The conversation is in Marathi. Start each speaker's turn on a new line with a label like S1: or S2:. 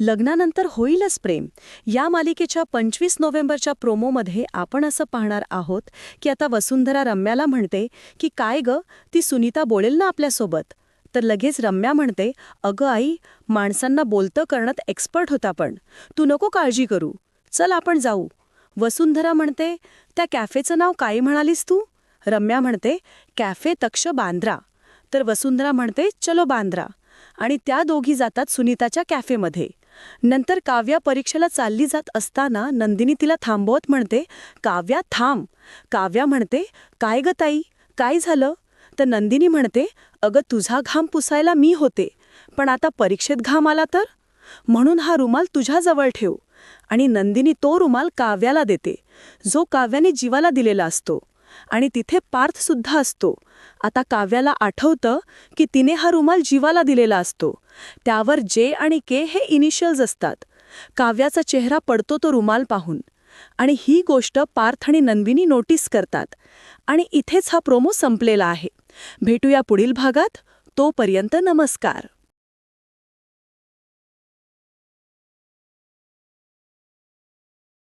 S1: लग्नानंतर होईलच प्रेम. या मालिकेच्या पंचवीस नोव्हेंबरच्या प्रोमोमध्ये आपण असं पाहणार आहोत की आता वसुंधरा रम्याला म्हणते की काय ग ती सुनीता बोलेल ना आपल्यासोबत? तर लगेच रम्या म्हणते अगं आई माणसांना बोलतं करण्यात एक्सपर्ट होता पण. तू नको काळजी करू. चल आपण जाऊ. वसुंधरा म्हणते त्या कॅफेचं नाव काय म्हणालीस तू? रम्या म्हणते कॅफे तक्ष बांद्रा. तर वसुंधरा म्हणते चलो बांद्रा. आणि त्या दोघी जातात सुनीताच्या कॅफेमध्ये. नंतर काव्या परीक्षेला चालली जात असताना नंदिनी तिला थांबवत म्हणते काव्या थांब. काव्या म्हणते काय ग ताई? काय झालं? तर नंदिनी म्हणते अगं तुझा घाम पुसायला मी होते पण आता परीक्षेत घाम आला तर? म्हणून हा रुमाल तुझ्याजवळ ठेव. आणि नंदिनी तो रुमाल काव्याला देते जो काव्याने जीवाला दिलेला असतो. आणि तिथे पार्थसुद्धा असतो. आता काव्याला आठवतं की तिने हा रुमाल जीवाला दिलेला असतो. त्यावर जे आणि के हे इनिशियल्स असतात. काव्याचा चेहरा पडतो तो रुमाल पाहून. आणि ही गोष्ट पार्थ आणि नंदिनी नोटीस करतात. आणि इथेच हा प्रोमो संपलेला आहे. भेटूया पुढील भागात. तोपर्यंत नमस्कार.